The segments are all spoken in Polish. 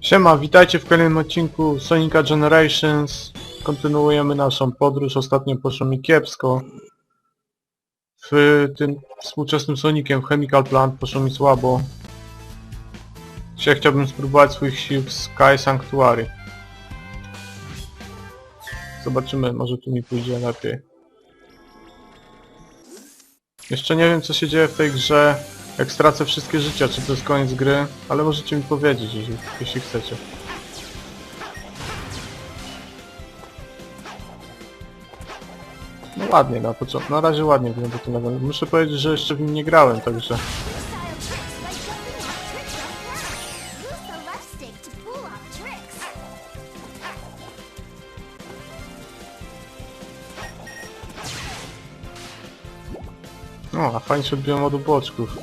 Siema, witajcie w kolejnym odcinku Sonica Generations. Kontynuujemy naszą podróż. Ostatnio poszło mi kiepsko. W tym współczesnym Soniciem, Chemical Plant, poszło mi słabo. Dzisiaj chciałbym spróbować swoich sił w Sky Sanctuary. Zobaczymy, może tu mi pójdzie lepiej. Jeszcze nie wiem co się dzieje w tej grze, jak stracę wszystkie życia, czy to jest koniec gry, ale możecie mi powiedzieć, jeśli, jeśli chcecie. No ładnie na początku, na razie ładnie wygląda ten level. Muszę powiedzieć, że jeszcze w nim nie grałem, także... Use the left stick to pull off tricks. O, a fajnie się odbiłem od boczków.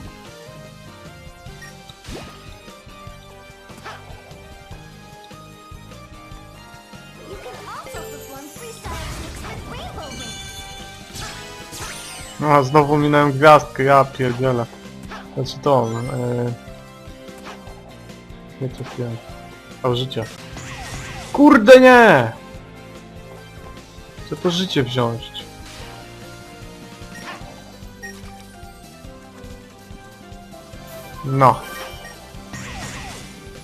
A znowu minąłem gwiazdkę, ja pierdzielę. Znaczy to, yy... Nie trafiłem. O, życie. Kurde nie! Chcę to życie wziąć. No.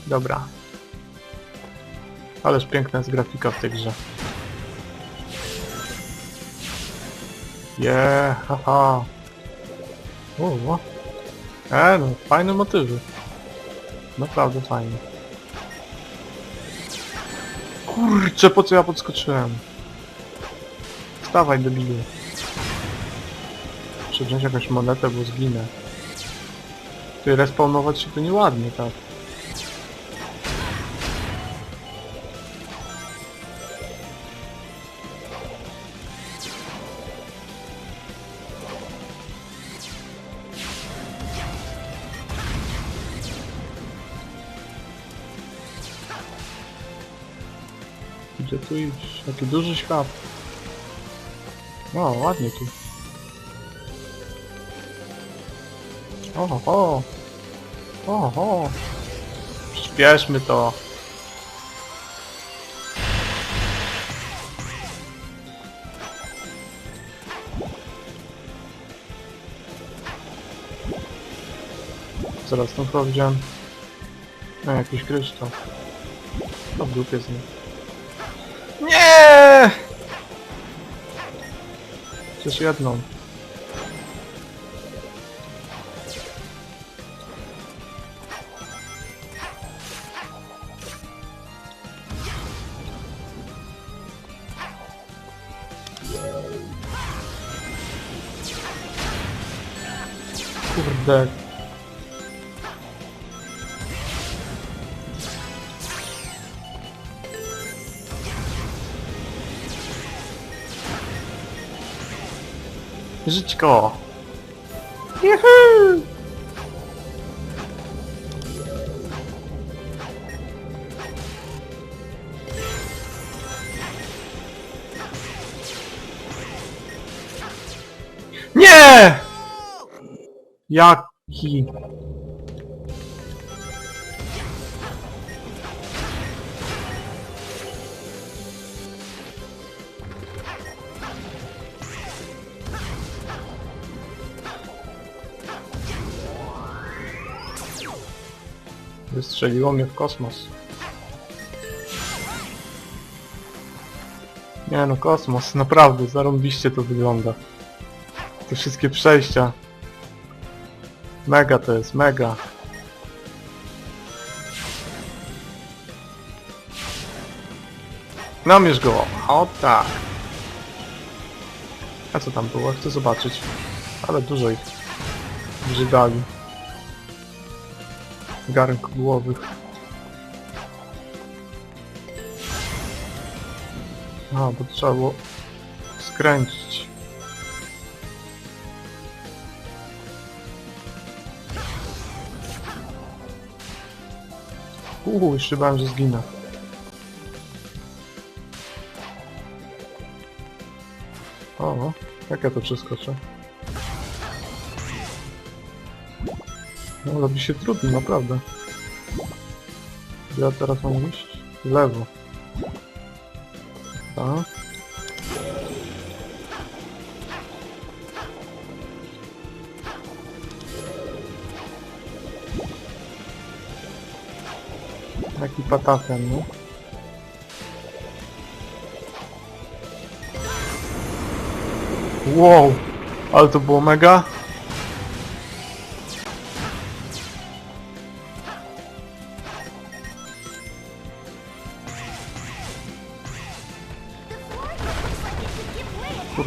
Dobra. Ależ piękna jest grafika w tej grze. Yeah, haha. O, o. E, no, fajne motywy. Naprawdę fajne. Kurczę, po co ja podskoczyłem? Wstawaj, debilu. Muszę wziąć jakąś monetę, bo zginę. Ty, respawnować się to nieładnie, tak. Gdzie tu iść? Jaki duży świat. O, ładnie tu. O, o. O, o. Przyspieszmy to. Zaraz tą chyba widziałem. No, jakiś kryształ. To w dupie z. Сейчас я одном. Курдак. Żyćko! Juhu! Nie! Jaki? Wystrzeliło mnie w kosmos. Nie no, kosmos, naprawdę, zarąbiście to wygląda. Te wszystkie przejścia. Mega to jest, mega. Namierz go! O tak! A co tam było? Chcę zobaczyć. Ale dużo ich wyżygali. Garnk głowych. A, bo trzeba było skręcić. Uuu, jeszcze bałem, że zginę. O, jak ja to przeskoczę? No, robi się trudno, naprawdę. Ja teraz mam iść? W lewo. Tak. Jaki patafian, no? Wow! Ale to było mega!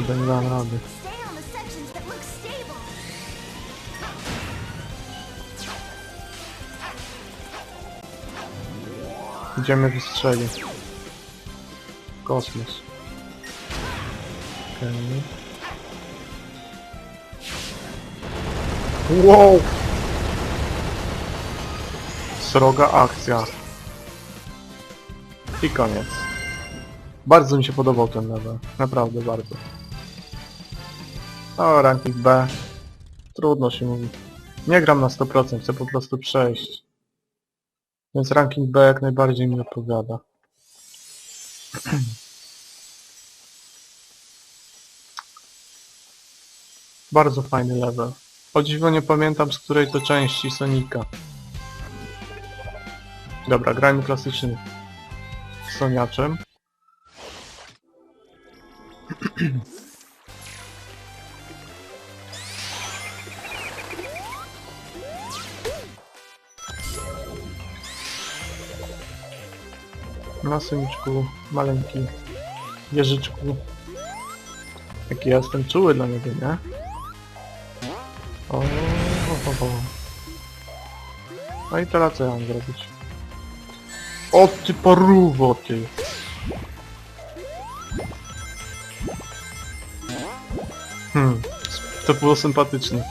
Kurde, nie dałem rady. Idziemy wystrzeli. Kosmos. Okej. Wow! Sroga akcja. I koniec. Bardzo mi się podobał ten level. Naprawdę bardzo. O, ranking B. Trudno się mówi. Nie gram na 100%, chcę po prostu przejść. Więc ranking B jak najbardziej mi odpowiada. Bardzo fajny level. O dziwo nie pamiętam z której to części Sonika. Dobra, grajmy klasycznym Soniaczem. Na Soniczku, maleńki jeżyczku. Jaki ja jestem czuły dla niego, nie? O, o, o, o. No i teraz co ja mam zrobić? O ty paruwo ty! Hmm, to było sympatyczne.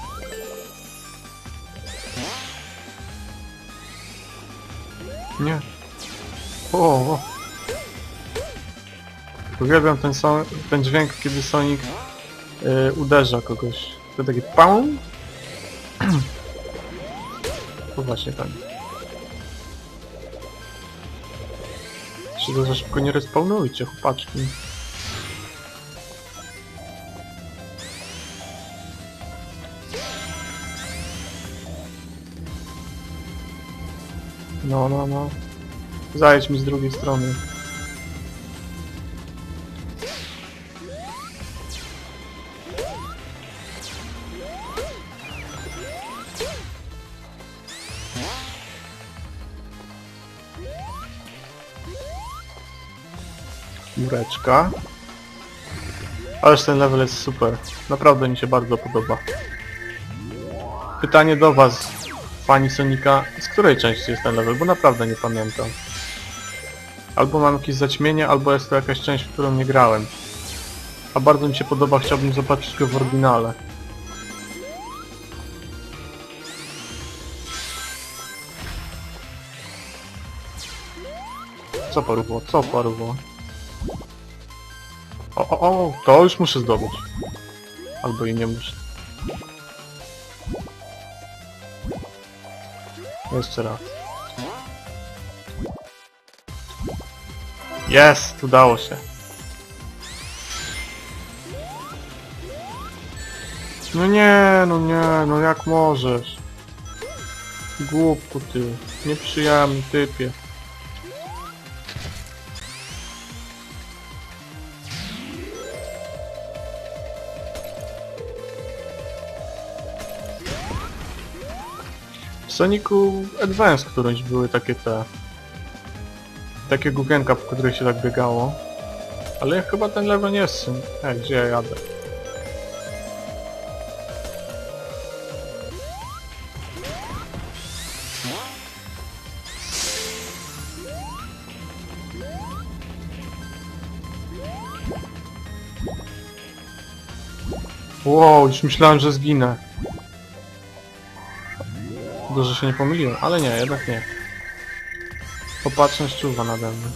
Nie. O, o. Uwielbiam ten, son, ten dźwięk, kiedy Sonic y, uderza kogoś. To taki PAM. To właśnie tak. Się za szybko nie respawnujcie, chłopaczki. No, no, no. Zajedź mi z drugiej strony. Mureczka. Ależ ten level jest super. Naprawdę mi się bardzo podoba. Pytanie do was, pani Sonika, z której części jest ten level, bo naprawdę nie pamiętam. Albo mam jakieś zaćmienie, albo jest to jakaś część, w którą nie grałem. A bardzo mi się podoba, chciałbym zobaczyć go w oryginale. Co paruwo? Co paruwo? O, o, o, to już muszę zdobyć. Albo i nie muszę. Jeszcze raz. Jest! Udało się. No nie, no nie, no jak możesz? Głupku ty, nieprzyjemny typie. W Sonicu Advance którąś były takie te... Takie gugienka, po której się tak biegało. Ale chyba ten level nie jest... syn- Ej, gdzie ja jadę? Wow, już myślałem, że zginę. Dobrze się nie pomyliłem, ale nie, jednak nie. Opatrzność czuwa nade mną.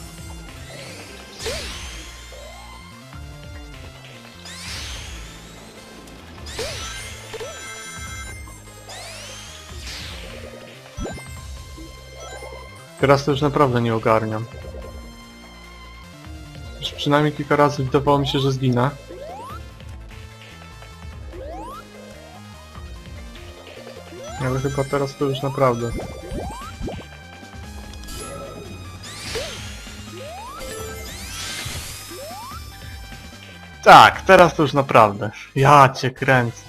Teraz to już naprawdę nie ogarniam. Już przynajmniej kilka razy wydawało mi się, że zginę. Ale chyba teraz to już naprawdę. Tak, teraz to już naprawdę. Ja cię kręcę.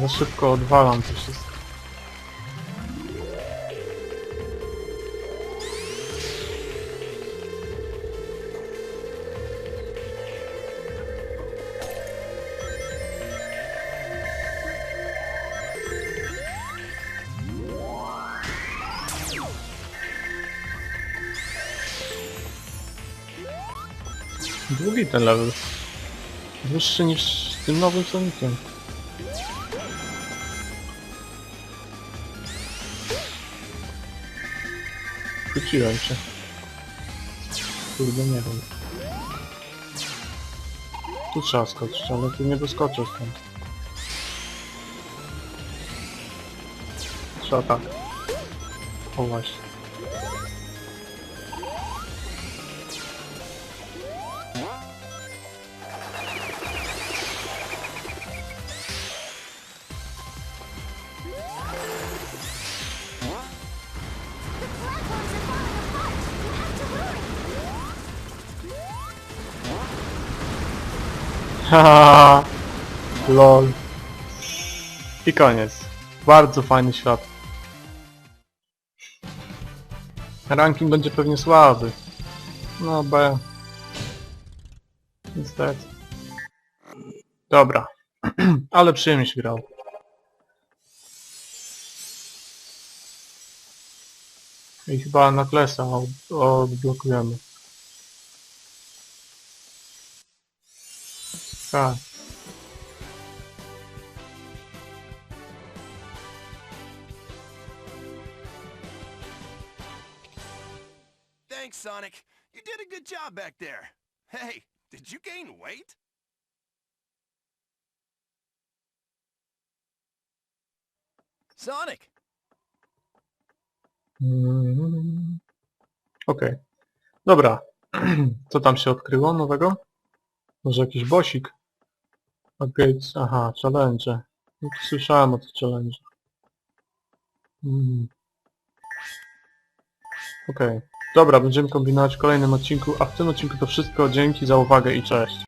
Za szybko odwalam to wszystko. Długi ten level. Dłuższy niż z tym nowym Soniciem. Chwyciłem się. Kurde, nie wiem. Tu trzeba skoczyć, ale tu nie doskoczę stąd. Trzeba tak. O właśnie. Haha, lol. I koniec. Bardzo fajny świat. Ranking będzie pewnie słaby. No B. Niestety. Dobra. Ale przyjemnie się grał. I chyba na klesa od- odblokujemy. Tak. Thanks, Sonic. You did a good job back there. Hey, did you gain weight? Sonic! Mm. Okej. Dobra. Co tam się odkryło nowego? Może jakiś bosik? Upgrades, aha, challenge. Słyszałem o tych challenge. Mm. Okej. Dobra, będziemy kombinować w kolejnym odcinku, a w tym odcinku to wszystko. Dzięki za uwagę i cześć.